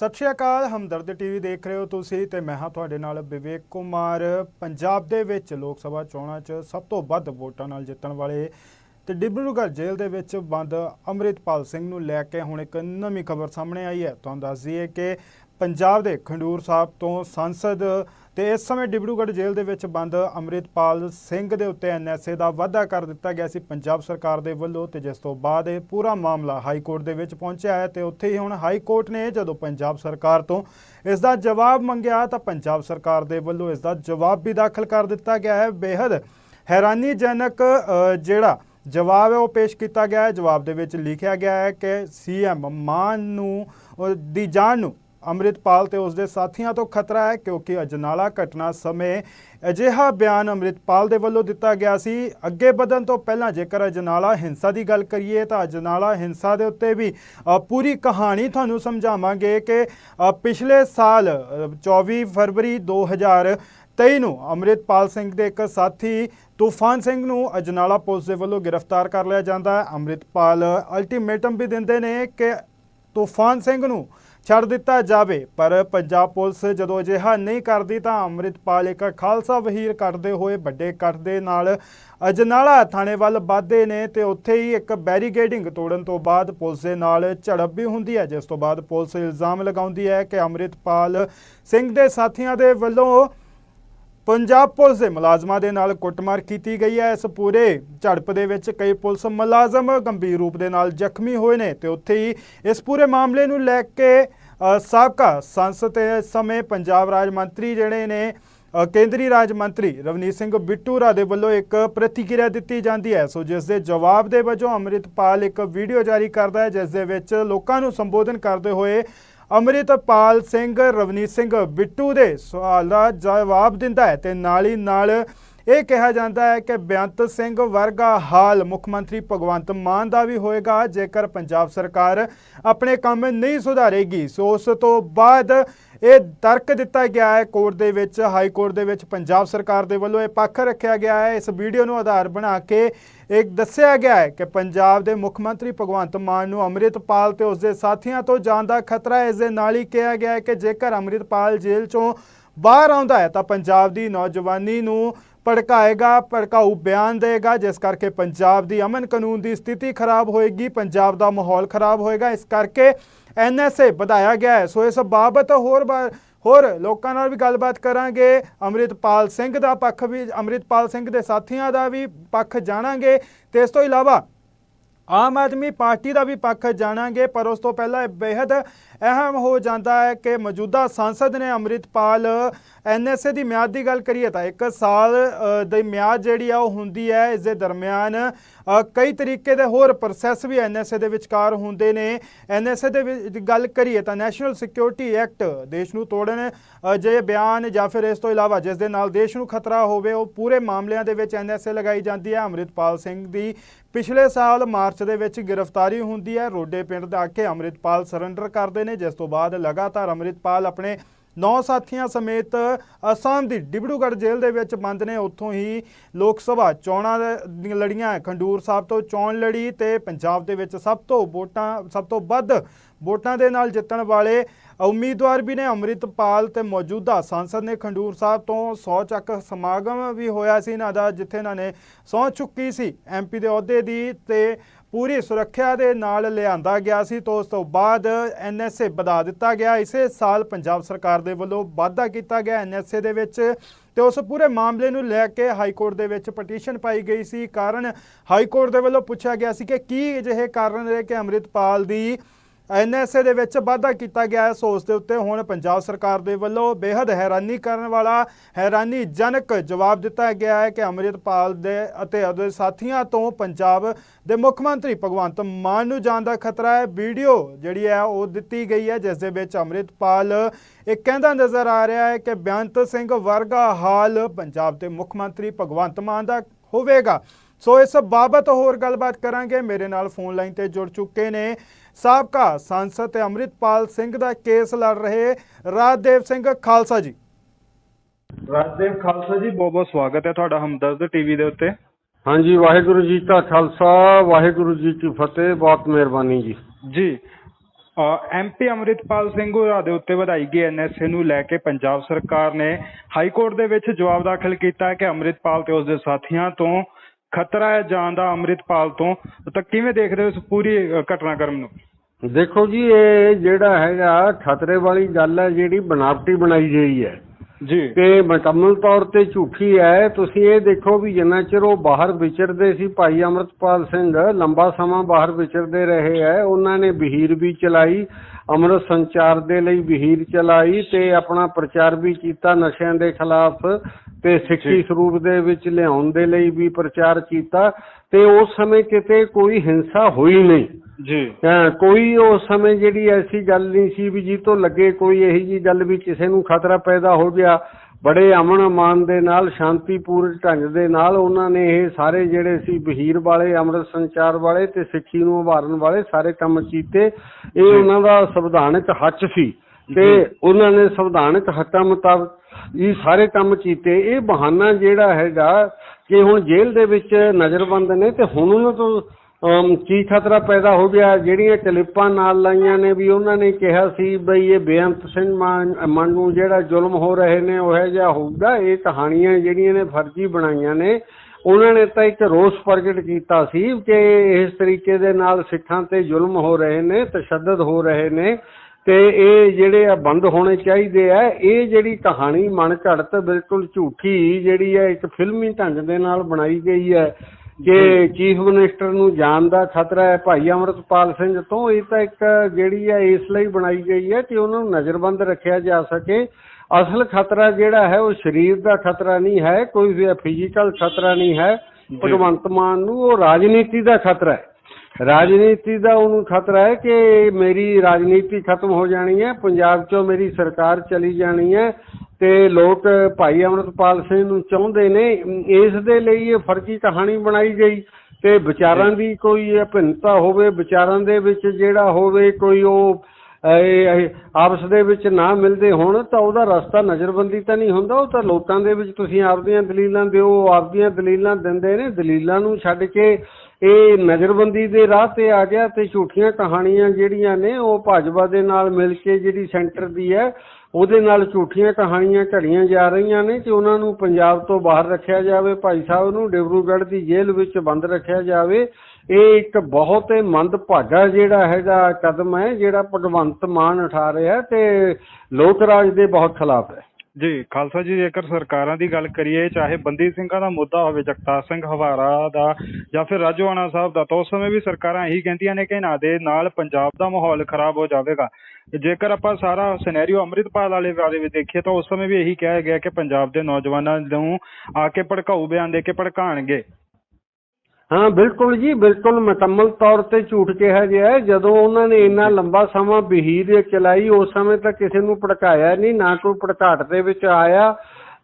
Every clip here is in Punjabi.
ਸਤਿ ਸ਼੍ਰੀ ਅਕਾਲ, ਹਮਦਰਦ ਟੀਵੀ ਦੇਖ ਰਹੇ ਹੋ ਤੁਸੀਂ ਤੇ ਮੈਂ ਹਾਂ ਤੁਹਾਡੇ ਨਾਲ ਵਿਵੇਕ ਕੁਮਾਰ। ਪੰਜਾਬ ਦੇ ਵਿੱਚ ਲੋਕ ਸਭਾ ਚੋਣਾਂ 'ਚ ਸਭ ਤੋਂ ਵੱਧ ਵੋਟਾਂ ਨਾਲ ਜਿੱਤਣ ਵਾਲੇ ਤੇ ਡਿਬਰੂਗੜ੍ਹ ਜੇਲ੍ਹ ਦੇ ਵਿੱਚ ਬੰਦ ਅੰਮ੍ਰਿਤਪਾਲ ਸਿੰਘ ਨੂੰ ਲੈ ਕੇ ਹੁਣ ਇੱਕ ਨਵੀਂ ਖਬਰ ਸਾਹਮਣੇ ਆਈ ਹੈ। ਤੁਹਾਨੂੰ ਦੱਸ ਦਈਏ ਕਿ ਪੰਜਾਬ ਦੇ ਖੰਡੂਰ ਸਾਹਿਬ ਤੋਂ ਸੰਸਦ ਤੇ ਇਸ ਸਮੇਂ ਡਿਬਰੂਗੜ੍ਹ ਜੇਲ੍ਹ ਦੇ ਵਿੱਚ ਬੰਦ ਅੰਮ੍ਰਿਤਪਾਲ ਸਿੰਘ ਦੇ ਉੱਤੇ ਐਨਐਸਏ ਦਾ ਵਾਅਦਾ ਕਰ ਦਿੱਤਾ ਗਿਆ ਸੀ। ਪੰਜਾਬ ਸਰਕਾਰ ਦੇ ਵੱਲੋਂ ਤੇ ਜਿਸ ਤੋਂ ਬਾਅਦ ਇਹ ਪੂਰਾ ਮਾਮਲਾ ਹਾਈ ਕੋਰਟ ਦੇ ਵਿੱਚ ਪਹੁੰਚਿਆ ਹੈ ਤੇ ਉੱਥੇ ਹੀ ਹੁਣ ਹਾਈ ਕੋਰਟ ਨੇ ਜਦੋਂ ਪੰਜਾਬ ਸਰਕਾਰ ਤੋਂ ਇਸ ਦਾ ਜਵਾਬ ਮੰਗਿਆ ਤਾਂ ਪੰਜਾਬ ਸਰਕਾਰ ਦੇ ਵੱਲੋਂ ਇਸ ਦਾ ਜਵਾਬ ਵੀ ਦਾਖਲ ਕਰ ਦਿੱਤਾ ਗਿਆ ਹੈ। ਬੇहद ਹੈਰਾਨੀਜਨਕ ਜਿਹੜਾ ਜਵਾਬ ਹੈ ਉਹ ਪੇਸ਼ ਕੀਤਾ ਗਿਆ ਹੈ। ਜਵਾਬ ਦੇ ਵਿੱਚ ਲਿਖਿਆ ਗਿਆ ਹੈ ਕਿ ਸੀਐਮ ਮਾਨ ਨੂੰ ਦੀ ਜਾਨ ਨੂੰ ਅੰਮ੍ਰਿਤਪਾਲ ਤੇ ਉਸ ਦੇ ਸਾਥੀਆਂ ਤੋਂ ਖਤਰਾ ਹੈ ਕਿਉਂਕਿ ਅਜਨਾਲਾ ਘਟਨਾ ਸਮੇਂ ਅਜਿਹਾ ਬਿਆਨ ਅੰਮ੍ਰਿਤਪਾਲ ਦੇ ਵੱਲੋਂ ਦਿੱਤਾ ਗਿਆ ਸੀ। ਅੱਗੇ ਵਧਣ ਤੋਂ ਪਹਿਲਾਂ ਜੇਕਰ ਅਜਨਾਲਾ ਹਿੰਸਾ ਦੀ ਗੱਲ ਕਰੀਏ ਤਾਂ ਅਜਨਾਲਾ ਹਿੰਸਾ ਦੇ ਉੱਤੇ ਵੀ ਪੂਰੀ ਕਹਾਣੀ ਤੁਹਾਨੂੰ ਸਮਝਾਵਾਂਗੇ ਕਿ ਪਿਛਲੇ ਸਾਲ ਅ, 24 ਫਰਵਰੀ 2000 23 ਨੂੰ ਅੰਮ੍ਰਿਤਪਾਲ ਸਿੰਘ ਦੇ ਇੱਕ ਸਾਥੀ ਤੂਫਾਨ ਸਿੰਘ ਨੂੰ ਅਜਨਾਲਾ ਪੁਲਿਸ ਦੇ ਵੱਲੋਂ ਗ੍ਰਿਫਤਾਰ ਕਰ ਲਿਆ ਜਾਂਦਾ ਹੈ। ਅੰਮ੍ਰਿਤਪਾਲ ਅਲਟੀਮੇਟਮ ਵੀ ਦਿੰਦੇ ਨੇ ਕਿ ਤੂਫਾਨ ਸਿੰਘ ਨੂੰ ਛੱਡ ਦਿੱਤਾ ਜਾਵੇ। ਪਰ ਪੰਜਾਬ ਪੁਲਿਸ ਜਦੋਂ ਅਜਿਹਾ ਨਹੀਂ ਕਰਦੀ ਤਾਂ ਅੰਮ੍ਰਿਤਪਾਲ ਇੱਕ ਖਾਲਸਾ ਵਹੀਰ ਕਰਦੇ ਹੋਏ ਵੱਡੇ ਕੱਟ ਦੇ ਨਾਲ ਅਜਨਾਲਾ ਥਾਣੇ ਵੱਲ ਵੱਧਦੇ ਨੇ ਤੇ ਉੱਥੇ ਹੀ ਇੱਕ ਬੈਰੀਗੇਡਿੰਗ ਤੋੜਨ ਤੋਂ ਬਾਅਦ ਪੁਲਿਸ ਦੇ ਨਾਲ ਝੜਪ ਵੀ ਹੁੰਦੀ ਹੈ, ਜਿਸ ਤੋਂ ਬਾਅਦ ਪੁਲਿਸ ਇਲਜ਼ਾਮ ਲਗਾਉਂਦੀ ਹੈ ਕਿ ਅੰਮ੍ਰਿਤਪਾਲ ਸਿੰਘ ਦੇ ਸਾਥੀਆਂ ਦੇ ਵੱਲੋਂ ਪੰਜਾਬ ਪੁਲਿਸ ਦੇ ਮੁਲਾਜ਼ਮਾਂ ਦੇ ਨਾਲ ਕੁੱਟਮਾਰ ਕੀਤੀ ਗਈ ਹੈ। ਇਸ ਪੂਰੇ ਝੜਪ ਦੇ ਵਿੱਚ ਕਈ ਪੁਲਿਸ ਮੁਲਾਜ਼ਮ ਗੰਭੀਰ ਰੂਪ ਦੇ ਨਾਲ ਜ਼ਖਮੀ ਹੋਏ ਨੇ ਤੇ ਉੱਥੇ ਹੀ ਇਸ ਪੂਰੇ ਮਾਮਲੇ ਨੂੰ ਲੈ ਕੇ ਸਾਬਕਾ ਸੰਸਦ ਤੇ ਸਮੇਂ ਪੰਜਾਬ ਰਾਜ ਮੰਤਰੀ ਜਿਹੜੇ ਨੇ ਕੇਂਦਰੀ ਰਾਜ ਮੰਤਰੀ ਰਵਨੀਤ ਸਿੰਘ ਬਿੱਟੂਰਾ ਦੇ ਵੱਲੋਂ ਇੱਕ ਪ੍ਰਤੀਕਿਰਿਆ ਦਿੱਤੀ ਜਾਂਦੀ ਹੈ। ਸੋ ਜਿਸ ਦੇ ਜਵਾਬ ਦੇ ਵਜੋਂ ਅੰਮ੍ਰਿਤਪਾਲ ਇੱਕ ਵੀਡੀਓ ਜਾਰੀ ਕਰਦਾ ਹੈ, ਜਿਸ ਦੇ ਵਿੱਚ ਲੋਕਾਂ ਨੂੰ ਸੰਬੋਧਨ ਕਰਦੇ ਹੋਏ ਅੰਮ੍ਰਿਤਪਾਲ ਸਿੰਘ ਰਵਨੀਤ ਸਿੰਘ ਬਿੱਟੂ ਦੇ ਸਵਾਲ ਦਾ ਜਵਾਬ ਦਿੰਦਾ ਹੈ ਤੇ ਨਾਲ ਹੀ ਨਾਲ ਇਹ ਕਿਹਾ ਜਾਂਦਾ ਹੈ ਕਿ ਬੇਅੰਤ ਸਿੰਘ ਵਰਗਾ ਹਾਲ ਮੁੱਖ ਮੰਤਰੀ ਭਗਵੰਤ ਮਾਨ ਦਾ ਵੀ ਹੋਏਗਾ। ਜੇਕਰ ਪੰਜਾਬ ਸਰਕਾਰ ਆਪਣੇ ਕੰਮ ਨਹੀਂ ਸੁਧਾਰੇਗੀ, ਸੋ ਉਸ ਤੋਂ ਬਾਅਦ ਇਹ ਤਰਕ ਦਿੱਤਾ ਗਿਆ ਹੈ। ਕੋਰਟ ਦੇ ਵਿੱਚ, ਹਾਈ ਕੋਰਟ ਦੇ ਵਿੱਚ ਪੰਜਾਬ ਸਰਕਾਰ ਦੇ ਵੱਲੋਂ ਇਹ ਪੱਖ ਰੱਖਿਆ ਗਿਆ ਹੈ। ਇਸ ਵੀਡੀਓ ਨੂੰ ਆਧਾਰ ਬਣਾ ਕੇ ਇੱਕ ਦੱਸਿਆ ਗਿਆ ਹੈ ਕਿ ਪੰਜਾਬ ਦੇ ਮੁੱਖ ਮੰਤਰੀ ਭਗਵੰਤ ਮਾਨ ਨੂੰ ਅੰਮ੍ਰਿਤਪਾਲ ਤੇ ਉਸ ਦੇ ਸਾਥੀਆਂ ਤੋਂ ਜਾਣ ਦਾ ਖਤਰਾ ਹੈ ਇਸ ਦੇ ਨਾਲ ਹੀ ਕਿਹਾ ਗਿਆ ਹੈ ਕਿ ਜੇਕਰ ਅੰਮ੍ਰਿਤਪਾਲ ਜੇਲ੍ਹ ਚੋਂ ਬਾਹਰ ਆਉਂਦਾ ਹੈ, ਤਾਂ ਪੰਜਾਬ ਦੀ ਨੌਜਵਾਨੀ ਨੂੰ ਭੜਕਾਏਗਾ, ਭੜਕਾਊ ਬਿਆਨ ਦੇਗਾ, ਜਿਸ ਕਰਕੇ ਪੰਜਾਬ ਦੀ ਅਮਨ ਕਾਨੂੰਨ ਦੀ ਸਥਿਤੀ ਖਰਾਬ ਹੋਏਗੀ, ਪੰਜਾਬ ਦਾ ਮਾਹੌਲ ਖਰਾਬ ਹੋਏਗਾ। ਇਸ ਕਰਕੇ ਐਨਐਸਏ ਵਧਾਇਆ ਗਿਆ ਹੈ। ਸੋ ਇਸ ਬਾਬਤ ਹੋਰ ਬਾ- ਹੋਰ ਲੋਕਾਂ ਨਾਲ ਵੀ ਗੱਲਬਾਤ ਕਰਾਂਗੇ। ਅੰਮ੍ਰਿਤਪਾਲ ਸਿੰਘ ਦਾ ਪੱਖ ਵੀ ਅੰਮ੍ਰਿਤਪਾਲ ਸਿੰਘ ਦੇ ਸਾਥੀਆਂ ਦਾ ਵੀ ਪੱਖ ਜਾਣਾਂਗੇ। ਤੇ ਇਸ ਤੋਂ ਇਲਾਵਾ ਆਮ ਆਦਮੀ ਪਾਰਟੀ ਦਾ ਵੀ ਪੱਖ ਜਾਣਾਂਗੇ, ਪਰ ਉਸ ਤੋਂ ਪਹਿਲਾਂ ਇਹ ਬੇहद ਅਹਿਮ ਹੋ ਜਾਂਦਾ ਹੈ ਕਿ ਮੌਜੂਦਾ ਸੰਸਦ ਨੇ ਅੰਮ੍ਰਿਤਪਾਲ ਐਨਐਸਏ ਦੀ ਮਿਆਦ ਦੀ ਗੱਲ ਕਰੀਏ ਤਾਂ ਇੱਕ ਸਾਲ ਦੀ ਮਿਆਦ ਜਿਹੜੀ ਆ ਉਹ ਹੁੰਦੀ ਹੈ, ਇਸ ਦੇ ਦਰਮਿਆਨ ਕਈ ਤਰੀਕੇ ਦੇ ਹੋਰ ਪ੍ਰੋਸੈਸ ਵੀ ਐਨਐਸਏ ਦੇ ਵਿਚਕਾਰ ਹੁੰਦੇ ਨੇ। ਐਨਐਸਏ ਦੇ ਵਿੱਚ ਗੱਲ ਕਰੀਏ ਤਾਂ ਨੈਸ਼ਨਲ ਸਿਕਿਉਰਿਟੀ ਐਕਟ ਦੇਸ਼ ਨੂੰ ਤੋੜਨ ਅ, ਜੇ ਬਿਆਨ ਜਾਂ ਫਿਰ ਇਸ ਤੋਂ ਇਲਾਵਾ ਜਿਸ ਦੇ ਨਾਲ ਦੇਸ਼ ਨੂੰ ਖਤਰਾ ਹੋਵੇ ਉਹ ਪੂਰੇ ਮਾਮਲਿਆਂ ਦੇ ਵਿੱਚ ਐਨਐਸਏ ਲਗਾਈ ਜਾਂਦੀ ਹੈ। ਅੰਮ੍ਰਿਤਪਾਲ ਸਿੰਘ ਦੀ ਪਿਛਲੇ ਸਾਲ ਮਾਰਚ ਦੇ ਵਿੱਚ ਗ੍ਰਿਫਤਾਰੀ ਹੁੰਦੀ ਹੈ। ਰੋਡੇ ਪਿੰਡ ਦਾ ਆ ਕੇ ਅੰਮ੍ਰਿਤਪਾਲ ਸਰੈਂਡਰ ਕਰਦੇ ਨੇ ਜਿਸ ਤੋਂ ਬਾਅਦ ਲਗਾਤਾਰ ਅੰਮ੍ਰਿਤਪਾਲ ਆਪਣੇ ਨੌ ਸਾਥੀਆਂ ਸਮੇਤ ਅਸਾਮ ਦੀ ਡਿਬੜੂਗੜ੍ਹ ਜੇਲ੍ਹ ਦੇ ਵਿੱਚ ਬੰਦ ਨੇ। ਉੱਥੋਂ ਹੀ ਲੋਕ ਸਭਾ ਚੋਣਾਂ ਲੜੀਆਂ। ਖੰਡੂਰ ਸਾਹਿਬ ਤੋਂ ਚੋਣ ਲੜੀ ਤੇ ਪੰਜਾਬ ਦੇ ਵਿੱਚ ਸਭ ਤੋਂ ਵੋਟਾਂ, ਸਭ ਤੋਂ ਵੱਧ ਵੋਟਾਂ ਦੇ ਨਾਲ ਜਿੱਤਣ ਵਾਲੇ ਉਮੀਦਵਾਰ ਵੀ ਨੇ। ਅੰਮ੍ਰਿਤਪਾਲ ਤੇ ਮੌਜੂਦਾ ਸੰਸਦ ਨੇ ਖੰਡੂਰ ਸਾਹਿਬ ਤੋਂ ਸੌ ਚੱਕ ਸਮਾਗਮ ਵੀ ਹੋਇਆ ਸੀ। ਇਹਨਾਂ ਦਾ, ਜਿੱਥੇ ਇਹਨਾਂ ਨੇ ਸਹੁੰ ਚੁੱਕੀ ਸੀ। ਐਮਪੀ ਦੇ ਅਹੁਦੇ ਦੀ ਤੇ ਪੂਰੀ ਸੁਰੱਖਿਆ ਦੇ ਨਾਲ ਲਿਆਂਦਾ ਗਿਆ ਸੀ ਤੋਂ ਉਸ ਤੋਂ ਬਾਅਦ ਐਨਐਸਏ ਵਧਾ ਦਿੱਤਾ ਗਿਆ। ਇਸੇ ਸਾਲ ਪੰਜਾਬ ਸਰਕਾਰ ਦੇ ਵੱਲੋਂ ਵਾਧਾ ਕੀਤਾ ਗਿਆ ਐਨਐਸਏ ਦੇ ਵਿੱਚ ਤੇ ਉਸ ਪੂਰੇ ਮਾਮਲੇ ਨੂੰ ਲੈ ਕੇ ਹਾਈ ਕੋਰਟ ਦੇ ਵਿੱਚ ਪਟੀਸ਼ਨ ਪਾਈ ਗਈ ਸੀ। ਕਾਰਨ ਹਾਈ ਕੋਰਟ ਦੇ ਵੱਲੋਂ ਪੁੱਛਿਆ ਗਿਆ ਸੀ ਕਿ ਕੀ ਅਜਿਹੇ ਕਾਰਨ ਰਹੇ ਕਿ ਅੰਮ੍ਰਿਤਪਾਲ ਦੀ ਐਨਐਸਏ ਦੇ ਵਿੱਚ ਵਾਧਾ ਕੀਤਾ ਗਿਆ ਹੈ। ਸੋ ਉਸ ਦੇ ਉੱਤੇ ਹੁਣ ਪੰਜਾਬ ਸਰਕਾਰ ਦੇ ਵੱਲੋਂ ਬੇहद ਹੈਰਾਨੀ ਕਰਨ ਵਾਲਾ ਹੈਰਾਨੀਜਨਕ ਜਵਾਬ ਦਿੱਤਾ ਗਿਆ ਹੈ ਕਿ ਅੰਮ੍ਰਿਤਪਾਲ ਦੇ ਅਤੇ ਉਹਦੇ ਸਾਥੀਆਂ ਤੋਂ ਪੰਜਾਬ ਦੇ ਮੁੱਖ ਮੰਤਰੀ ਭਗਵੰਤ ਮਾਨ ਨੂੰ ਜਾਣ ਦਾ ਖਤਰਾ ਹੈ। ਵੀਡੀਓ ਜਿਹੜੀ ਹੈ ਉਹ ਦਿੱਤੀ ਗਈ ਹੈ, ਜਿਸ ਦੇ ਵਿੱਚ ਅੰਮ੍ਰਿਤਪਾਲ ਇਹ ਕਹਿੰਦਾ ਨਜ਼ਰ ਆ ਰਿਹਾ ਹੈ ਕਿ ਬੇਅੰਤ ਸਿੰਘ ਵਰਗਾ ਹਾਲ ਪੰਜਾਬ ਦੇ ਮੁੱਖ ਮੰਤਰੀ ਭਗਵੰਤ ਮਾਨ ਦਾ ਹੋਵੇਗਾ। ਸੋ ਇਸ ਬਾਬਤ ਹੋਰ ਗੱਲਬਾਤ ਕਰਾਂਗੇ। ਮੇਰੇ ਨਾਲ ਫੋਨ ਲਾਈਨ ਤੇ ਜੁੜ ਚੁੱਕੇ ਨੇ ਸਾਬਕਾ ਸੰਸਦ ਤੇ ਅੰਮ੍ਰਿਤਪਾਲ ਸਿੰਘ ਦਾ ਕੇਸ ਲੜ ਰਹੇ ਰਾਜਦੇਵ ਸਿੰਘ ਖਾਲਸਾ ਜੀ। ਰਾਜਦੇਵ ਖਾਲਸਾ ਜੀ ਬਹੁਤ ਬਹੁਤ ਸਵਾਗਤ ਹੈ ਤੁਹਾਡਾ ਹਮਦਰਦ ਟੀਵੀ ਦੇ ਉੱਤੇ। ਹਾਂਜੀ ਵਾਹਿਗੁਰੂ ਜੀ ਕਾ ਖਾਲਸਾ ਵਾਹਿਗੁਰੂ ਜੀ ਕੀ ਫਤਿਹ ਬਹੁਤ ਮਿਹਰਬਾਨੀ ਜੀ। ਜੀ ਐਮਪੀ ਅਮਰਿਤਪਾਲ ਸਿੰਘ ਹੋਰਾਂ ਦੇ ਉੱਤੇ ਵਧਾਈ ਗਈ ਐਨਐਸਏ ਨੂੰ ਲੈ ਕੇ ਪੰਜਾਬ ਸਰਕਾਰ ਨੇ ਹਾਈ ਕੋਰਟ ਦੇ ਵਿੱਚ ਜਵਾਬ ਦਾਖਲ ਕੀਤਾ ਕਿ ਅਮਰਿਤਪਾਲ ਤੇ ਉਸਦੇ ਸਾਥੀਆਂ ਤੋਂ ਖਤਰਾ ਹੈ ਜਾਨ ਦਾ ਅਮਰਿਤਪਾਲ ਤੋਂ। ਤਾਂ ਕਿਵੇਂ ਦੇਖਦੇ ਹੋ ਇਸ ਪੂਰੀ ਘਟਨਾਕ੍ਰਮ ਨੂੰ? ਦੇਖੋ ਜੀ ਇਹ ਜਿਹੜਾ ਹੈਗਾ ਖਤਰੇ ਵਾਲੀ ਗੱਲ ਹੈ ਜਿਹੜੀ ਬਣਾਵਟੀ ਬਣਾਈ ਗਈ ਹੈ। ਜੀ। ਤੇ ਮੁਕੰਮਲ ਤੌਰ ਤੇ ਝੂਠੀ ਹੈ। ਤੁਸੀਂ ਇਹ ਦੇਖੋ ਵੀ ਜਿੰਨਾ ਚਿਰ ਉਹ ਬਾਹਰ ਵਿਚਰਦੇ ਸੀ ਭਾਈ ਅਮਰਤਪਾਲ ਸਿੰਘ ਲੰਬਾ ਸਮਾਂ ਬਾਹਰ ਵਿਚਰਦੇ ਰਹੇ ਹੈ ਉਹਨਾਂ ਨੇ ਬਹੀਰ ਵੀ ਚਲਾਈ ਅੰਮ੍ਰਿਤ ਸੰਚਾਰ ਦੇ ਲਈ ਬਹੀਰ ਚਲਾਈ ਤੇ ਆਪਣਾ ਪ੍ਰਚਾਰ ਵੀ ਕੀਤਾ ਨਸ਼ਿਆਂ ਦੇ ਖਿਲਾਫ। ਤੇ ਸਿੱਖੀ ਸਰੂਪ ਦੇ ਵਿੱਚ ਲਿਆਉਣ ਦੇ ਲਈ ਵੀ ਪ੍ਰਚਾਰ ਕੀਤਾ ਤੇ ਉਸ ਸਮੇਂ ਕਿਤੇ ਕੋਈ ਹਿੰਸਾ ਹੋਈ ਨਹੀਂ। ਜੀ। ਕੋਈ ਉਸ ਸਮੇਂ ਜਿਹੜੀ ਐਸੀ ਗੱਲ ਨਹੀਂ ਸੀ ਵੀ ਜੀ ਤੋਂ ਲੱਗੇ ਕੋਈ ਇਹੀ ਜੀ ਗੱਲ ਵੀ ਕਿਸੇ ਨੂੰ ਖਤਰਾ ਪੈਦਾ ਹੋ ਗਿਆ। ਬੜੇ ਅਮਨ ਅਮਾਨ ਦੇ ਨਾਲ ਸ਼ਾਂਤੀਪੂਰਨ ਢੰਗ ਦੇ ਨਾਲ ਉਹਨਾਂ ਨੇ ਇਹ ਸਾਰੇ ਜਿਹੜੇ ਸੀ ਬਹੀਰ ਵਾਲੇ ਅੰਮ੍ਰਿਤ ਸੰਚਾਰ ਵਾਲੇ ਤੇ ਸਿੱਖੀ ਨੂੰ ਉਭਾਰਨ ਵਾਲੇ ਸਾਰੇ ਕੰਮ ਕੀਤੇ। ਇਹ ਉਹਨਾਂ ਦਾ ਸੰਵਿਧਾਨਕ ਹੱਕ ਸੀ ਤੇ ਉਹਨਾਂ ਨੇ ਸੰਵਿਧਾਨਕ ਹੱਕਾਂ ਮੁਤਾਬਕ ਇਹ ਸਾਰੇ ਕੰਮ ਕੀਤੇ, ਇਹ ਬਹਾਨਾ ਜਿਹੜਾ ਹੈਗਾ ਕਿ ਹੁਣ ਜੇਲ੍ਹ ਦੇ ਵਿੱਚ ਨਜ਼ਰਬੰਦ ਨੇ ਤੇ ਹੁਣ ਉਹਨਾਂ ਤੋਂ ਕੀ ਖਤਰਾ ਪੈਦਾ ਹੋ ਗਿਆ? ਜਿਹੜੀਆਂ ਕਲਿੱਪਾਂ ਨਾਲ ਲਾਈਆਂ ਨੇ ਵੀ ਉਹਨਾਂ ਨੇ ਕਿਹਾ ਸੀ ਬਈ ਇਹ ਬੇਅੰਤ ਸਿੰਘ ਮਾਨ, ਮਨ ਨੂੰ ਜਿਹੜਾ ਜ਼ੁਲਮ ਹੋ ਰਹੇ ਨੇ, ਉਹ ਜਿਹਾ ਹੋਊਗਾ, ਇਹ ਕਹਾਣੀਆਂ ਜਿਹੜੀਆਂ ਨੇ ਫਰਜ਼ੀ ਬਣਾਈਆਂ ਨੇ, ਉਹਨਾਂ ਨੇ ਤਾਂ ਇੱਕ ਰੋਸ ਪ੍ਰਗਟ ਕੀਤਾ ਸੀ ਕਿ ਇਸ ਤਰੀਕੇ ਦੇ ਨਾਲ ਸਿੱਖਾਂ ਤੇ ਜ਼ੁਲਮ ਹੋ ਰਹੇ ਨੇ, ਤਸ਼ੱਦਦ ਹੋ ਰਹੇ ਨੇ ਤੇ ਇਹ ਜਿਹੜੇ ਆ ਬੰਦ ਹੋਣੇ ਚਾਹੀਦੇ ਆ ਇਹ ਜਿਹੜੀ ਕਹਾਣੀ ਮਨ ਘੜਤ ਬਿਲਕੁਲ ਝੂਠੀ ਜਿਹੜੀ ਹੈ ਇੱਕ ਫਿਲਮੀ ਢੰਗ ਦੇ ਨਾਲ ਬਣਾਈ ਗਈ ਹੈ। ਕਿ ਚੀਫ ਮਿਨਿਸਟਰ ਨੂੰ ਜਾਨ ਦਾ ਖਤਰਾ ਹੈ ਭਾਈ ਅਮਰਤਪਾਲ ਸਿੰਘ ਤੋਂ ਇਹ ਤਾਂ ਇੱਕ ਜਿਹੜੀ ਹੈ ਇਸ ਲਈ ਬਣਾਈ ਗਈ ਹੈ ਕਿ ਉਹਨਾਂ ਨੂੰ ਨਜ਼ਰਬੰਦ ਰੱਖਿਆ ਜਾ ਸਕੇ। ਅਸਲ ਖਤਰਾ ਜਿਹੜਾ ਹੈ ਉਹ ਸਰੀਰ ਦਾ ਖਤਰਾ ਨਹੀਂ ਹੈ ਕੋਈ ਫਿਜ਼ੀਕਲ ਖਤਰਾ ਨਹੀਂ ਹੈ। ਭਗਵੰਤ ਮਾਨ ਨੂੰ ਉਹ ਰਾਜਨੀਤੀ ਦਾ ਖਤਰਾ ਹੈ। ਰਾਜਨੀਤੀ ਦਾ ਉਹਨੂੰ ਖਤਰਾ ਹੈ ਕਿ ਮੇਰੀ ਰਾਜਨੀਤੀ ਖਤਮ ਹੋ ਜਾਣੀ ਹੈ, ਪੰਜਾਬ 'ਚੋਂ ਮੇਰੀ ਸਰਕਾਰ ਚਲੀ ਜਾਣੀ ਹੈ ਤੇ ਲੋਕ ਭਾਈ ਅਮਰਤਪਾਲ ਸਿੰਘ ਨੂੰ ਚਾਹੁੰਦੇ ਨੇ, ਇਸ ਦੇ ਲਈ ਇਹ ਫਰਜ਼ੀ ਕਹਾਣੀ ਬਣਾਈ ਗਈ ਤੇ ਵਿਚਾਰਾਂ ਦੀ ਕੋਈ ਭਿੰਨਤਾ ਹੋਵੇ, ਵਿਚਾਰਾਂ ਦੇ ਵਿੱਚ ਜਿਹੜਾ ਹੋਵੇ ਕੋਈ ਉਹ ਆਪਸ ਦੇ ਵਿੱਚ ਨਾ ਮਿਲਦੇ ਹੋਣ ਤਾਂ ਉਹਦਾ ਰਸਤਾ ਨਜ਼ਰਬੰਦੀ ਤਾਂ ਨਹੀਂ ਹੁੰਦਾ, ਉਹ ਤਾਂ ਲੋਕਾਂ ਦੇ ਵਿੱਚ ਤੁਸੀਂ ਆਪਦੀਆਂ ਦਲੀਲਾਂ ਦਿਓ ਆਪਦੀਆਂ ਦਲੀਲਾਂ ਦਿੰਦੇ ਨੇ, ਦਲੀਲਾਂ ਨੂੰ ਛੱਡ ਕੇ ਇਹ ਨਜ਼ਰਬੰਦੀ ਦੇ ਰਾਹ ਤੇ ਆ ਗਿਆ ਤੇ ਝੂਠੀਆਂ ਕਹਾਣੀਆਂ ਜਿਹੜੀਆਂ ਨੇ, ਉਹ ਭਾਜਪਾ ਦੇ ਨਾਲ ਮਿਲ ਕੇ ਜਿਹੜੀ ਸੈਂਟਰ ਦੀ ਹੈ ਉਹਦੇ ਨਾਲ ਝੂਠੀਆਂ ਕਹਾਣੀਆਂ ਘੜੀਆਂ ਜਾ ਰਹੀਆਂ ਨੇ ਕਿ ਉਹਨਾਂ ਨੂੰ ਪੰਜਾਬ ਤੋਂ ਬਾਹਰ ਰੱਖਿਆ ਜਾਵੇ, ਭਾਈ ਸਾਹਿਬ ਨੂੰ ਡਿਬਰੂਗੜ੍ਹ ਦੀ ਜੇਲ੍ਹ ਵਿੱਚ ਬੰਦ ਰੱਖਿਆ ਜਾਵੇ। ਇਹ ਇੱਕ ਬਹੁਤ ਹੀ ਮੰਦਭਾਗਾ ਜਿਹੜਾ ਹੈਗਾ ਕਦਮ ਹੈ, ਜਿਹੜਾ ਭਗਵੰਤ ਮਾਨ ਉਠਾ ਰਿਹਾ ਤੇ ਲੋਕ ਰਾਜ ਦੇ ਬਹੁਤ ਖਿਲਾਫ ਹੈ। ਜੀ, ਖਾਲਸਾ ਜੀ, ਜੇਕਰ ਸਰਕਾਰਾਂ ਦੀ ਗੱਲ ਕਰੀਏ, ਚਾਹੇ ਬੰਦੀ ਸਿੰਘਾਂ ਦਾ ਮੁੱਦਾ ਹੋਵੇ, ਜਗਤਾਰ ਸਿੰਘ ਹਵਾਰਾ ਦਾ, ਜਾਂ ਫਿਰ ਰਾਜੋਆਣਾ ਸਾਹਿਬ ਦਾ, ਤਾਂ ਉਸ ਸਮੇਂ ਵੀ ਸਰਕਾਰਾਂ ਇਹੀ ਕਹਿੰਦੀਆਂ ਨੇ ਕਿ ਇਹਨਾਂ ਦੇ ਨਾਲ ਪੰਜਾਬ ਦਾ ਮਾਹੌਲ ਖਰਾਬ ਹੋ ਜਾਵੇਗਾ। ਜੇਕਰ ਆਪਾਂ ਸਾਰਾ ਸਿਨੈਰੀਓ ਅੰਮ੍ਰਿਤਪਾਲ ਵਾਲੇ ਬਾਰੇ ਵੀ ਦੇਖੀਏ ਤਾਂ ਉਸ ਸਮੇਂ ਵੀ ਇਹੀ ਕਿਹਾ ਗਿਆ ਕਿ ਪੰਜਾਬ ਦੇ ਨੌਜਵਾਨਾਂ ਨੂੰ ਆ ਕੇ ਭੜਕਾਊ ਬਿਆਨ ਦੇ ਕੇ ਭੜਕਾਣਗੇ। ਹਾਂ, ਬਿਲਕੁਲ ਜੀ, ਬਿਲਕੁਲ ਮੁਕੰਮਲ ਤੌਰ ਤੇ ਝੂਠ ਕਿਹਾ ਗਿਆ ਹੈ। ਜਦੋਂ ਉਹਨਾਂ ਨੇ ਇੰਨਾ ਲੰਬਾ ਸਮਾਂ ਬਹੀਰ ਚਲਾਈ, ਉਸ ਸਮੇਂ ਤਾਂ ਕਿਸੇ ਨੂੰ ਭੜਕਾਇਆ ਨਹੀਂ, ਨਾ ਕੋਈ ਭੜਕਾਟ ਦੇ ਵਿੱਚ ਆਇਆ।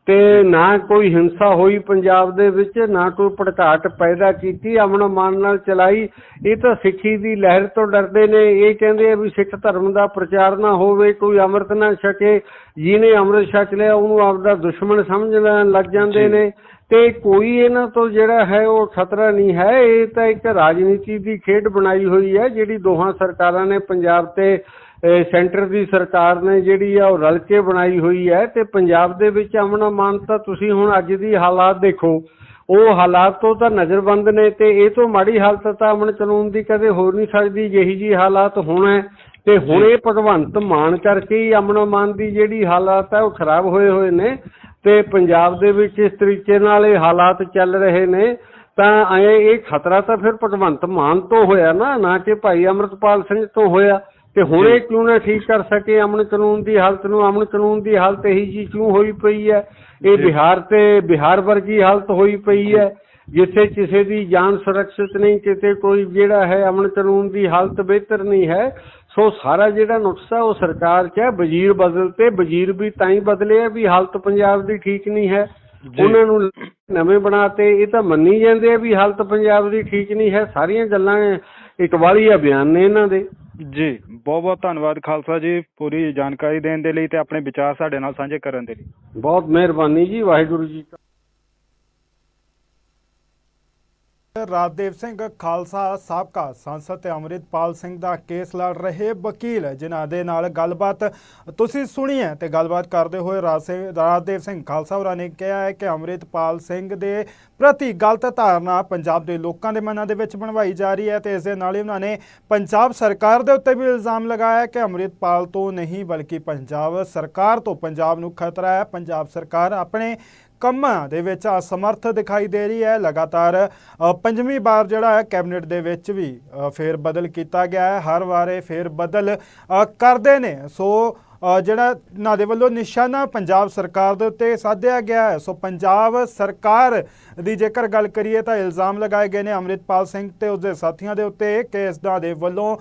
ਤੇ ਨਾ ਕੋਈ ਹਿੰਸਾ ਹੋਈ ਪੰਜਾਬ ਦੇ ਵਿੱਚ ਨਾ ਕੋਈ ਭੜਕਾਟ ਪੈਦਾ ਕੀਤੀ ਅਮਨ ਮਾਨ ਨਾਲ ਚਲਾਈ। ਇਹ ਤਾਂ ਸਿੱਖੀ ਦੀ ਲਹਿਰ ਤੋਂ ਡਰਦੇ ਨੇ। ਇਹ ਕਹਿੰਦੇ ਆ ਵੀ ਸਿੱਖ ਧਰਮ ਦਾ ਪ੍ਰਚਾਰ ਨਾ ਹੋਵੇ ਕੋਈ ਅੰਮ੍ਰਿਤ ਨਾ ਛਕੇ। ਜਿਹਨੇ ਅੰਮ੍ਰਿਤ ਛਕ ਲਿਆ ਉਹਨੂੰ ਆਪਦਾ ਦੁਸ਼ਮਣ ਸਮਝਣ ਲੱਗ ਜਾਂਦੇ ਨੇ। ਤੇ ਕੋਈ ਇਹਨਾਂ ਤੋਂ ਜਿਹੜਾ ਹੈ ਉਹ ਖਤਰਾ ਨਹੀਂ ਹੈ। ਇਹ ਤਾਂ ਇੱਕ ਰਾਜਨੀਤੀ ਦੀ ਖੇਡ ਬਣਾਈ ਹੋਈ ਹੈ ਜਿਹੜੀ ਦੋਹਾਂ ਸਰਕਾਰਾਂ ਨੇ ਪੰਜਾਬ ਤੇ ਸੈਂਟਰ ਦੀ ਸਰਕਾਰ ਨੇ ਜਿਹੜੀ ਆ ਉਹ ਰਲ ਕੇ ਬਣਾਈ ਹੋਈ ਹੈ ਤੇ ਪੰਜਾਬ ਦੇ ਵਿੱਚ ਅਮਨ ਅਮਾਨ ਤਾਂ ਤੁਸੀਂ ਹੁਣ ਅੱਜ ਦੀ ਹਾਲਾਤ ਦੇਖੋ ਉਹ ਹਾਲਾਤ ਤੋਂ ਤਾਂ ਨਜ਼ਰਬੰਦ ਨੇ ਤੇ ਇਹ ਤੋਂ ਮਾੜੀ ਹਾਲਤ ਤਾਂ ਅਮਨ ਕਾਨੂੰਨ ਦੀ ਕਦੇ ਹੋ ਨਹੀਂ ਸਕਦੀ ਜਿਹੀ ਜੀ ਹਾਲਾਤ ਹੁਣ ਹੈ। ਤੇ ਹੁਣ ਇਹ ਭਗਵੰਤ ਮਾਨ ਕਰਕੇ ਹੀ ਅਮਨ ਅਮਾਨ ਦੀ ਜਿਹੜੀ ਹਾਲਾਤ ਹੈ ਉਹ ਖਰਾਬ ਹੋਏ ਹੋਏ ਨੇ ਤੇ ਪੰਜਾਬ ਦੇ ਵਿੱਚ ਇਸ ਤਰੀਕੇ ਨਾਲ ਇਹ ਹਾਲਾਤ ਚੱਲ ਰਹੇ ਨੇ। ਤਾਂ ਇਹ ਖਤਰਾ ਤਾਂ ਫਿਰ ਭਗਵੰਤ ਮਾਨ ਤੋਂ ਹੋਇਆ ਨਾ ਨਾ ਕਿ ਭਾਈ ਅਮਰਤਪਾਲ ਸਿੰਘ ਤੋਂ ਹੋਇਆ। ਤੇ ਹੁਣ ਇਹ ਕਿਉਂ ਨਾ ਠੀਕ ਕਰ ਸਕੇ ਅਮਨ ਕਾਨੂੰਨ ਦੀ ਹਾਲਤ ਨੂੰ ਅਮਨ ਕਾਨੂੰਨ ਦੀ ਹਾਲਤ ਇਹੀ ਜੀ ਕਿਉਂ ਹੋਈ ਪਈ ਹੈ? ਇਹ ਬਿਹਾਰ ਤੇ ਬਿਹਾਰ ਵਰਗੀ ਹਾਲਤ ਹੋਈ ਪਈ ਹੈ ਜਿੱਥੇ ਕਿਸੇ ਦੀ ਜਾਨ ਸੁਰੱਖਿਅਤ ਨਹੀਂ ਕਿਤੇ ਕੋਈ ਜਿਹੜਾ ਹੈ ਅਮਨ ਕਾਨੂੰਨ ਦੀ ਹਾਲਤ ਬਿਹਤਰ ਨਹੀਂ ਹੈ ਸੋ ਸਾਰਾ ਜਿਹੜਾ ਨੁਕਸਾ ਉਹ ਸਰਕਾਰ 'ਚ ਹੈ ਵਜ਼ੀਰ ਬਦਲ ਤੇ ਵਜ਼ੀਰ ਵੀ ਤਾਂ ਹੀ ਬਦਲੇ ਆ ਵੀ ਹਾਲਤ ਪੰਜਾਬ ਦੀ ਠੀਕ ਨਹੀਂ ਹੈ। ਉਹਨਾਂ ਨੂੰ ਨਵੇਂ ਬਣਾਤੇ ਇਹ ਤਾਂ ਮੰਨੀ ਜਾਂਦੇ ਆ ਵੀ ਹਾਲਤ ਪੰਜਾਬ ਦੀ ਠੀਕ ਨਹੀਂ ਹੈ ਸਾਰੀਆਂ ਗੱਲਾਂ ਇਕਵਾਲੀਆ ਬਿਆਨ ਨੇ ਇਹਨਾਂ ਦੇ। ਜੀ, ਬਹੁਤ ਬਹੁਤ ਧੰਨਵਾਦ ਖਾਲਸਾ ਜੀ ਪੂਰੀ ਜਾਣਕਾਰੀ ਦੇਣ ਦੇ ਲਈ ਤੇ ਆਪਣੇ ਵਿਚਾਰ ਸਾਡੇ ਨਾਲ ਸਾਂਝੇ ਕਰਨ ਦੇ ਲਈ। ਬਹੁਤ ਮਿਹਰਬਾਨੀ ਜੀ, ਵਾਹਿਗੁਰੂ ਜੀ ਕਾ ਰਾਜਦੇਵ ਸਿੰਘ ਖਾਲਸਾ ਸਾਬਕਾ ਸੰਸਦ ਤੇ ਅੰਮ੍ਰਿਤਪਾਲ ਸਿੰਘ ਦਾ ਕੇਸ ਲੜ ਰਹੇ ਵਕੀਲ, ਜਿਨ੍ਹਾਂ ਦੇ ਨਾਲ ਗੱਲਬਾਤ ਤੁਸੀਂ ਸੁਣੀ ਹੈ ਤੇ ਗੱਲਬਾਤ ਕਰਦੇ ਹੋਏ ਰਾਜਸੇ- ਰਾਜਦੇਵ ਸਿੰਘ ਖਾਲਸਾ ਹੋਰਾਂ ਨੇ ਕਿਹਾ ਹੈ ਕਿ ਅੰਮ੍ਰਿਤਪਾਲ ਸਿੰਘ ਦੇ ਪ੍ਰਤੀ ਗਲਤ ਧਾਰਨਾ ਪੰਜਾਬ ਦੇ ਲੋਕਾਂ ਦੇ ਮਨਾਂ ਦੇ ਵਿੱਚ ਬਣਵਾਈ ਜਾ ਰਹੀ ਹੈ ਤੇ ਇਸ ਦੇ ਨਾਲ ਹੀ ਉਹਨਾਂ ਨੇ ਪੰਜਾਬ ਸਰਕਾਰ ਦੇ ਉੱਤੇ ਵੀ ਇਲਜ਼ਾਮ ਲਗਾਇਆ ਕਿ ਅੰਮ੍ਰਿਤਪਾਲ ਤੋਂ ਨਹੀਂ ਬਲਕਿ ਪੰਜਾਬ ਸਰਕਾਰ ਤੋਂ ਪੰਜਾਬ ਨੂੰ ਖਤਰਾ ਹੈ। ਪੰਜਾਬ ਸਰਕਾਰ ਆਪਣੇ ਕੰਮਾਂ ਦੇ ਵਿੱਚ ਅਸਮਰਥ ਦਿਖਾਈ ਦੇ ਰਹੀ ਹੈ। ਲਗਾਤਾਰ ਪੰਜਵੀਂ ਵਾਰ ਜਿਹੜਾ ਹੈ ਕੈਬਨਿਟ ਦੇ ਵਿੱਚ ਵੀ ਅ, ਫੇਰ ਬਦਲ ਕੀਤਾ ਗਿਆ ਹੈ। ਹਰ ਵਾਰੇ ਫੇਰ ਬਦਲ ਕਰਦੇ ਨੇ। ਸੋ ਜਿਹੜਾ ਇਹਨਾਂ ਦੇ ਵੱਲੋਂ ਨਿਸ਼ਾਨਾ ਪੰਜਾਬ ਸਰਕਾਰ ਦੇ ਉੱਤੇ ਸਾਧਿਆ ਗਿਆ ਹੈ। ਸੋ ਪੰਜਾਬ ਸਰਕਾਰ ਦੀ ਜੇਕਰ ਗੱਲ ਕਰੀਏ ਤਾਂ ਇਲਜ਼ਾਮ ਲਗਾਏ ਗਏ ਨੇ ਅੰਮ੍ਰਿਤਪਾਲ ਸਿੰਘ ਤੇ ਉਸਦੇ ਸਾਥੀਆਂ ਦੇ ਉੱਤੇ ਕਿ ਇਸ ਦੇ ਵੱਲੋਂ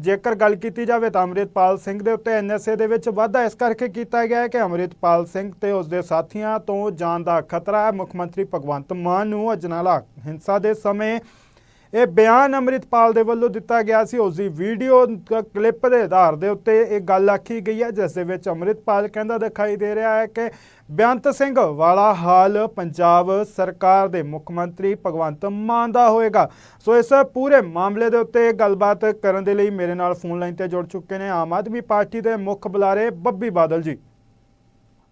ਜੇਕਰ ਗੱਲ ਕੀਤੀ ਜਾਵੇ ਤਾਂ ਅੰਮ੍ਰਿਤਪਾਲ ਸਿੰਘ ਦੇ ਉੱਤੇ ਐਨਐਸਏ ਦੇ ਵਿੱਚ ਵਾਧਾ ਇਸ ਕਰਕੇ ਕੀਤਾ ਗਿਆ ਹੈ ਕਿ ਅੰਮ੍ਰਿਤਪਾਲ ਸਿੰਘ ਤੇ ਉਸਦੇ ਸਾਥੀਆਂ ਤੋਂ ਜਾਨ ਦਾ ਖਤਰਾ ਹੈ। ਮੁੱਖ ਮੰਤਰੀ ਭਗਵੰਤ ਮਾਨ ਨੂੰ ਅਜਨਾਲਾ ਹਿੰਸਾ ਦੇ ਸਮੇਂ ਇਹ ਬਿਆਨ ਅੰਮ੍ਰਿਤਪਾਲ ਦੇ ਵੱਲੋਂ ਦਿੱਤਾ ਗਿਆ ਸੀ। ਉਸ ਦੀ ਵੀਡੀਓ ਕਲਿੱਪ ਦੇ ਆਧਾਰ ਦੇ ਉੱਤੇ ਇਹ ਗੱਲ ਆਖੀ ਗਈ ਹੈ, ਜਿਸ ਦੇ ਵਿੱਚ ਅੰਮ੍ਰਿਤਪਾਲ ਕਹਿੰਦਾ ਦਿਖਾਈ ਦੇ ਰਿਹਾ ਹੈ ਕਿ ਬੇਅੰਤ ਸਿੰਘ ਵਾਲਾ ਹਾਲ ਪੰਜਾਬ ਸਰਕਾਰ ਦੇ ਮੁੱਖ ਮੰਤਰੀ ਭਗਵੰਤ ਮਾਨ ਦਾ ਹੋਏਗਾ। ਸੋ ਇਸ ਪੂਰੇ ਮਾਮਲੇ ਦੇ ਉੱਤੇ ਗੱਲਬਾਤ ਕਰਨ ਦੇ ਲਈ ਮੇਰੇ ਨਾਲ ਫੋਨ ਲਾਈਨ ਤੇ ਜੁੜ ਚੁੱਕੇ ਨੇ ਆਮ ਆਦਮੀ ਪਾਰਟੀ ਦੇ ਮੁੱਖ ਬੁਲਾਰੇ ਬੱਬੀ ਬਾਦਲ ਜੀ।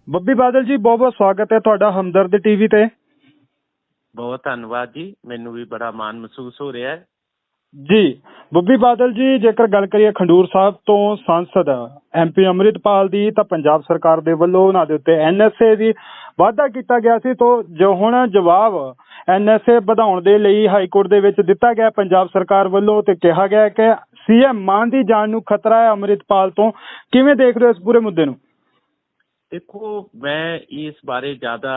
ਬੱਬੀ ਬਾਦਲ ਜੀ, ਬਹੁਤ ਬਹੁਤ ਸਵਾਗਤ ਹੈ ਤੁਹਾਡਾ ਹਮਦਰਦ ਟੀਵੀ ਤੇ। ਬਹੁਤ ਧੰਨਵਾਦ ਜੀ ਮੈਨੂੰ ਵੀ ਬੜਾ ਮਾਣ ਮਹਿਸੂਸ ਹੋ ਰਿਹਾ ਹੈ। ਜੀ ਬੱਬੀ ਬਾਦਲ ਜੀ ਜੇਕਰ ਗੱਲ ਕਰੀਏ ਖੰਡੂਰ ਸਾਹਿਬ ਤੋਂ ਸੰਸਦ ਐਮਪੀ ਅੰਮ੍ਰਿਤਪਾਲ ਦੀ ਤਾਂ ਪੰਜਾਬ ਸਰਕਾਰ ਦੇ ਵੱਲੋਂ ਉਹਨਾਂ ਦੇ ਉੱਤੇ ਐਨਐਸਏ ਦੀ ਵਾਅਦਾ ਕੀਤਾ ਗਿਆ ਸੀ ਤੋਂ ਜੋ ਹੁਣ ਜਵਾਬ ਐਨਐਸਏ ਵਧਾਉਣ ਦੇ ਲਈ ਹਾਈ ਕੋਰਟ ਦੇ ਵਿੱਚ ਦਿੱਤਾ ਗਿਆ ਪੰਜਾਬ ਸਰਕਾਰ ਵੱਲੋਂ ਤੇ ਕਿਹਾ ਗਿਆ ਕਿ ਸੀਐਮ ਮਾਨ ਦੀ ਜਾਨ ਨੂੰ ਖਤਰਾ ਹੈ ਅੰਮ੍ਰਿਤਪਾਲ ਤੋਂ। ਕਿਵੇਂ ਦੇਖਦੇ ਹੋ ਇਸ ਪੂਰੇ ਮੁੱਦੇ ਨੂੰ? ਦੇਖੋ ਮੈਂ ਇਸ ਬਾਰੇ ਜ਼ਿਆਦਾ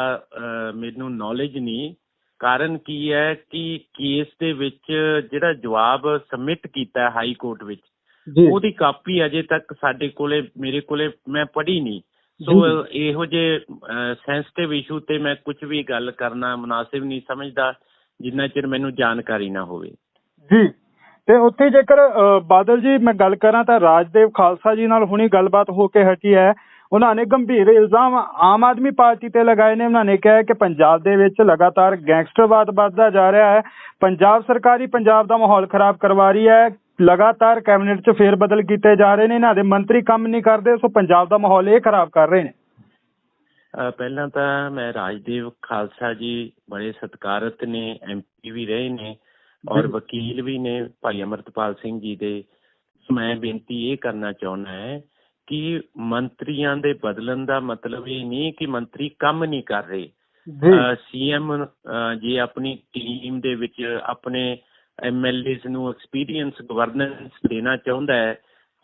ਮੈਨੂੰ ਨੌਲੇਜ ਨਹੀਂ। ਕਾਰਨ ਕੀ ਹੈ ਕਿ ਕੇਸ ਦੇ ਵਿੱਚ ਜਿਹੜਾ ਜਵਾਬ ਸਬਮਿਟ ਕੀਤਾ ਹਾਈ ਕੋਰਟ ਵਿੱਚ ਉਹਦੀ ਕਾਪੀ ਅਜੇ ਤੱਕ ਸਾਡੇ ਕੋਲੇ ਮੇਰੇ ਕੋਲੇ ਮੈਂ ਪੜ੍ਹੀ ਨਹੀਂ। ਸੋ ਇਹੋ ਜਿਹੇ ਸੈਂਸਿਟਿਵ ਇਸ਼ੂ ਤੇ ਮੈਂ ਕੁਝ ਵੀ ਗੱਲ ਕਰਨਾ ਮੁਨਾਸਿਬ ਨਹੀਂ ਸਮਝਦਾ ਜਿੰਨਾ ਚਿਰ ਮੈਨੂੰ ਜਾਣਕਾਰੀ ਨਾ ਹੋਵੇ। ਜੀ। ਤੇ ਉੱਥੇ ਜੇਕਰ ਬਾਦਲ ਜੀ ਮੈਂ ਗੱਲ ਕਰਾਂ ਤਾਂ ਰਾਜਦੇਵ ਖਾਲਸਾ ਜੀ ਨਾਲ ਹੁਣੀ ਗੱਲਬਾਤ ਹੋ ਕੇ ਹਟੀ ਹੈ। ਉਹਨਾਂ ਨੇ ਗੰਭੀਰ ਇਲਜ਼ਾਮ ਆਮ ਆਦਮੀ ਪਾਰਟੀ ਤੇ ਲਗਾਏ ਨੇ। ਉਹਨਾਂ ਨੇ ਕਿਹਾ ਕਿ ਪੰਜਾਬ ਦੇ ਵਿੱਚ ਲਗਾਤਾਰ ਗੈਂਗਸਟਰਵਾਦ ਵੱਧਦਾ ਜਾ ਰਿਹਾ ਹੈ। ਪੰਜਾਬ ਸਰਕਾਰ ਪੰਜਾਬ ਦਾ ਮਾਹੌਲ ਖਰਾਬ ਕਰਵਾ ਰਹੀ ਹੈ। ਲਗਾਤਾਰ ਕੈਬਨਿਟ 'ਚ ਫੇਰ ਬਦਲ ਕੀਤੇ ਜਾ ਰਹੇ ਨੇ। ਇਹਨਾਂ ਦੇ ਮੰਤਰੀ ਕੰਮ ਨਹੀਂ ਕਰਦੇ ਸੋ ਪੰਜਾਬ ਦਾ ਮਾਹੌਲ ਇਹ ਖਰਾਬ ਕਰ ਰਹੇ ਨੇ। ਪਹਿਲਾਂ ਤਾਂ ਮੈਂ ਰਾਜਦੇਵ ਖਾਲਸਾ ਜੀ ਬੜੇ ਸਤਿਕਾਰਤ ਨੇ ਐਮਪੀ ਵੀ ਰਹੇ ਨੇ ਔਰ ਵਕੀਲ ਵੀ ਨੇ ਭਾਈ ਅਮਰਤਪਾਲ ਸਿੰਘ ਜੀ ਦੇ। ਮੈਂ ਬੇਨਤੀ ਇਹ ਕਰਨਾ ਚਾਹੁੰਦਾ ਹੈ ਕਿ ਮੰਤਰੀਆਂ ਦੇ ਬਦਲਣ ਦਾ ਮਤਲਬ ਇਹ ਨਹੀਂ ਕਿ ਮੰਤਰੀ ਕੰਮ ਨਹੀਂ ਕਰ ਰਹੇ। ਸੀਐਮ ਜੇ ਆਪਣੀ ਟੀਮ ਦੇ ਵਿੱਚ ਆਪਣੇ ਐਮਐਲਏਸ ਨੂੰ ਐਕਸਪੀਰੀਅੰਸ ਗਵਰਨੈਂਸ ਦੇਣਾ ਚਾਹੁੰਦਾ ਹੈ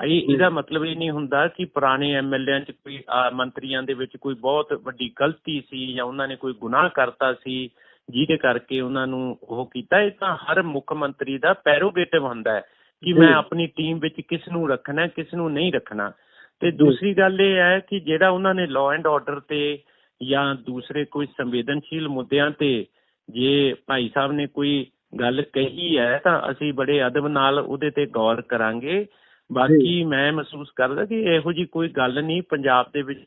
ਇਹ ਇਹਦਾ ਮਤਲਬ ਇਹ ਨਹੀਂ ਹੁੰਦਾ ਕਿ ਪੁਰਾਣੇ ਐਮਐਲਏਆਂ 'ਚ ਕੋਈ ਮੰਤਰੀਆਂ ਦੇ ਵਿੱਚ ਕੋਈ ਬਹੁਤ ਵੱਡੀ ਗਲਤੀ ਸੀ ਜਾਂ ਉਹਨਾਂ ਨੇ ਕੋਈ ਗੁਨਾਹ ਕਰਤਾ ਸੀ ਜਿਹਦੇ ਕਰਕੇ ਉਹਨਾਂ ਨੂੰ ਉਹ ਕੀਤਾ ਇਹ ਤਾਂ ਹਰ ਮੁੱਖ ਮੰਤਰੀ ਦਾ ਪੈਰੋਗੇਟਿਵ ਹੁੰਦਾ ਹੈ ਕਿ ਮੈਂ ਆਪਣੀ ਟੀਮ ਵਿੱਚ ਕਿਸ ਨੂੰ ਰੱਖਣਾ ਕਿਸ ਨੂੰ ਨਹੀਂ ਰੱਖਣਾ। ਤੇ ਦੂਸਰੀ ਗੱਲ ਇਹ ਹੈ ਕਿ ਜਿਹੜਾ ਉਹਨਾਂ ਨੇ ਲਾਅ ਐਂਡ ਆਰਡਰ ਤੇ ਜਾਂ ਦੂਸਰੇ ਕੋਈ ਸੰਵੇਦਨਸ਼ੀਲ ਮੁੱਦਿਆਂ ਤੇ ਜੇ ਭਾਈ ਸਾਹਿਬ ਨੇ ਕੋਈ ਗੱਲ ਕਹੀ ਹੈ ਤਾਂ ਅਸੀਂ ਬੜੇ ਅਦਬ ਨਾਲ ਉਹਦੇ ਤੇ ਗੌਰ ਕਰਾਂਗੇ। ਬਾਕੀ ਮੈਂ ਮਹਿਸੂਸ ਕਰਦਾ ਕਿ ਇਹੋ ਜੀ ਕੋਈ ਗੱਲ ਨਹੀਂ ਪੰਜਾਬ ਦੇ ਵਿੱਚ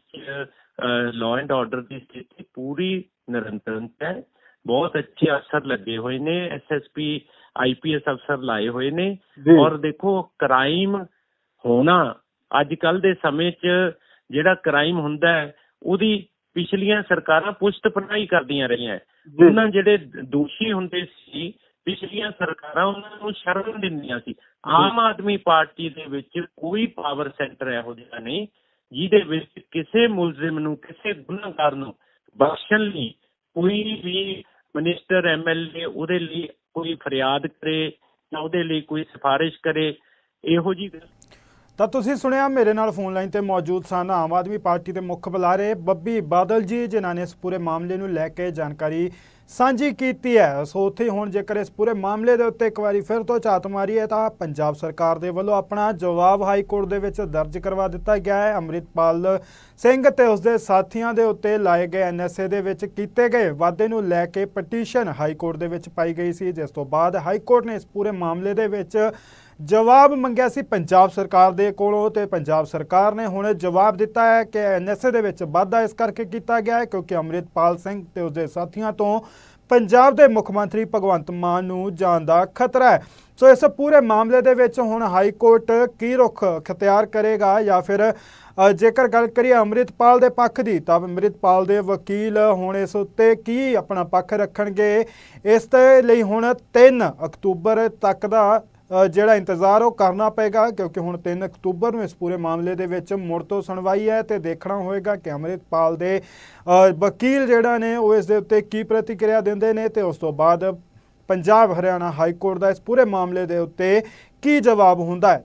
ਲਾਅ ਐਂਡ ਆਰਡਰ ਦੀ ਸਥਿਤੀ ਪੂਰੀ ਨਿਰੰਤਰ ਹੈ। ਬਹੁਤ ਅੱਛੇ ਅਫਸਰ ਲੱਗੇ ਹੋਏ ਨੇ ਐਸਐਸਪੀ ਆਈਪੀਐਸ ਅਫਸਰ ਲਾਏ ਹੋਏ ਨੇ। ਔਰ ਦੇਖੋ ਕ੍ਰਾਈਮ ਹੋਣਾ ਅੱਜ ਕੱਲ ਦੇ ਸਮੇਂ 'ਚ ਜਿਹੜਾ ਕ੍ਰਾਈਮ ਹੁੰਦਾ ਹੈ ਉਹਦੀ ਪਿਛਲੀਆਂ ਸਰਕਾਰਾਂ ਪੁਸ਼ਤ ਪਨਾਹੀ ਕਰਦੀਆਂ ਰਹੀਆਂ ਉਹਨਾਂ ਜਿਹੜੇ ਦੋਸ਼ੀ ਹੁੰਦੇ ਸੀ ਪਿਛਲੀਆਂ ਸਰਕਾਰਾਂ ਉਹਨਾਂ ਨੂੰ ਸ਼ਰਮ ਦਿੰਦੀਆਂ ਸੀ। ਆਮ ਆਦਮੀ ਪਾਰਟੀ ਦੇ ਵਿੱਚ ਕੋਈ ਪਾਵਰ ਸੈਂਟਰ ਇਹੋ ਜਿਹਾ ਨਹੀਂ ਜਿਹਦੇ ਵਿੱਚ ਕਿਸੇ ਮੁਲਜ਼ਮ ਨੂੰ ਕਿਸੇ ਗੁਨਾਹਗਾਰ ਨੂੰ ਬਖਸ਼ਣ ਲਈ ਕੋਈ ਵੀ ਮਿਨਿਸਟਰ ਐਮਐਲਏ ਉਹਦੇ ਲਈ ਕੋਈ ਫਰਿਆਦ ਕਰੇ ਜਾਂ ਉਹਦੇ ਲਈ ਕੋਈ ਸਿਫਾਰਿਸ਼ ਕਰੇ ਇਹੋ ਜੀ ਤਾਂ ਤੁਸੀਂ ਸੁਣਿਆ ਮੇਰੇ ਨਾਲ ਫੋਨ ਲਾਈਨ ਤੇ ਮੌਜੂਦ ਸਨ। ਆਮ ਆਦਮੀ ਪਾਰਟੀ ਦੇ ਮੁੱਖ ਬੁਲਾਰੇ ਬੱਬੀ ਬਾਦਲ ਜੀ ਜਿਨ੍ਹਾਂ ਨੇ ਇਸ ਪੂਰੇ ਮਾਮਲੇ ਨੂੰ ਲੈ ਕੇ ਜਾਣਕਾਰੀ ਸਾਂਝੀ ਕੀਤੀ ਹੈ। ਸੋ ਉੱਥੇ ਹੁਣ ਜੇਕਰ ਇਸ ਪੂਰੇ ਮਾਮਲੇ ਦੇ ਉੱਤੇ ਇੱਕ ਵਾਰੀ ਫਿਰ ਤੋਂ ਝਾਤ ਮਾਰੀ ਹੈ ਤਾਂ ਪੰਜਾਬ ਸਰਕਾਰ ਦੇ ਵੱਲੋਂ ਆਪਣਾ ਜਵਾਬ ਹਾਈ ਕੋਰਟ ਦੇ ਵਿੱਚ ਦਰਜ ਕਰਵਾ ਦਿੱਤਾ ਗਿਆ ਹੈ। ਅੰਮ੍ਰਿਤਪਾਲ ਸਿੰਘ ਤੇ ਉਸਦੇ ਸਾਥੀਆਂ ਦੇ ਉੱਤੇ ਲਾਏ ਗਏ ਐਨਐਸਏ ਦੇ ਵਿੱਚ ਕੀਤੇ ਗਏ ਵਾਅਦੇ ਨੂੰ ਲੈ ਕੇ ਪਟੀਸ਼ਨ ਹਾਈ ਕੋਰਟ ਦੇ ਵਿੱਚ ਪਾਈ ਗਈ ਸੀ। ਜਿਸ ਤੋਂ ਬਾਅਦ ਹਾਈ ਕੋਰਟ ਨੇ ਇਸ ਪੂਰੇ ਮਾਮਲੇ ਦੇ ਵਿੱਚ ਜਵਾਬ ਮੰਗਿਆ ਸੀ ਪੰਜਾਬ ਸਰਕਾਰ ਦੇ ਕੋਲੋਂ ਤੇ ਪੰਜਾਬ ਸਰਕਾਰ ਨੇ ਹੁਣ ਜਵਾਬ ਦਿੱਤਾ ਹੈ ਕਿ ਐਨਐਸਏ ਦੇ ਵਿੱਚ ਵਾਧਾ ਇਸ ਕਰਕੇ ਕੀਤਾ ਗਿਆ ਹੈ ਕਿਉਂਕਿ ਅੰਮ੍ਰਿਤਪਾਲ ਸਿੰਘ ਤੇ ਉਸਦੇ ਸਾਥੀਆਂ ਤੋਂ ਪੰਜਾਬ ਦੇ ਮੁੱਖ ਮੰਤਰੀ ਭਗਵੰਤ ਮਾਨ ਨੂੰ ਜਾਣ ਦਾ ਖਤਰਾ ਹੈ। ਸੋ ਇਸ ਪੂਰੇ ਮਾਮਲੇ ਦੇ ਵਿੱਚ ਹੁਣ ਹਾਈ ਕੋਰਟ ਕੀ ਰੁਖ ਅਖਤਿਆਰ ਕਰੇਗਾ ਜਾਂ ਫਿਰ ਜੇਕਰ ਗੱਲ ਕਰੀਏ ਅੰਮ੍ਰਿਤਪਾਲ ਦੇ ਪੱਖ ਦੀ, ਤਾਂ ਅੰਮ੍ਰਿਤਪਾਲ ਦੇ ਵਕੀਲ ਹੁਣ ਇਸ ਉੱਤੇ ਕੀ ਆਪਣਾ ਪੱਖ ਰੱਖਣਗੇ? ਇਸ ਦੇ ਲਈ ਹੁਣ 3 ਅਕਤੂਬਰ ਤੱਕ ਦਾ ਜਿਹੜਾ ਇੰਤਜ਼ਾਰ ਉਹ ਕਰਨਾ ਪਏਗਾ, ਕਿਉਂਕਿ ਹੁਣ 3 ਅਕਤੂਬਰ ਨੂੰ ਇਸ ਪੂਰੇ ਮਾਮਲੇ ਦੇ ਵਿੱਚ ਮੁੜ ਤੋਂ ਸੁਣਵਾਈ ਹੈ ਤੇ ਦੇਖਣਾ ਹੋਏਗਾ ਕਿ ਅੰਮ੍ਰਿਤਪਾਲ ਦੇ ਵਕੀਲ ਜਿਹੜਾ ਨੇ, ਉਹ ਇਸ ਦੇ ਉੱਤੇ ਕੀ ਪ੍ਰਤੀਕਿਰਿਆ ਦਿੰਦੇ ਨੇ ਤੇ ਉਸ ਤੋਂ ਬਾਅਦ ਪੰਜਾਬ ਹਰਿਆਣਾ ਹਾਈ ਕੋਰਟ ਦਾ ਇਸ ਪੂਰੇ ਮਾਮਲੇ ਦੇ ਉੱਤੇ ਕੀ ਜਵਾਬ ਹੁੰਦਾ ਹੈ।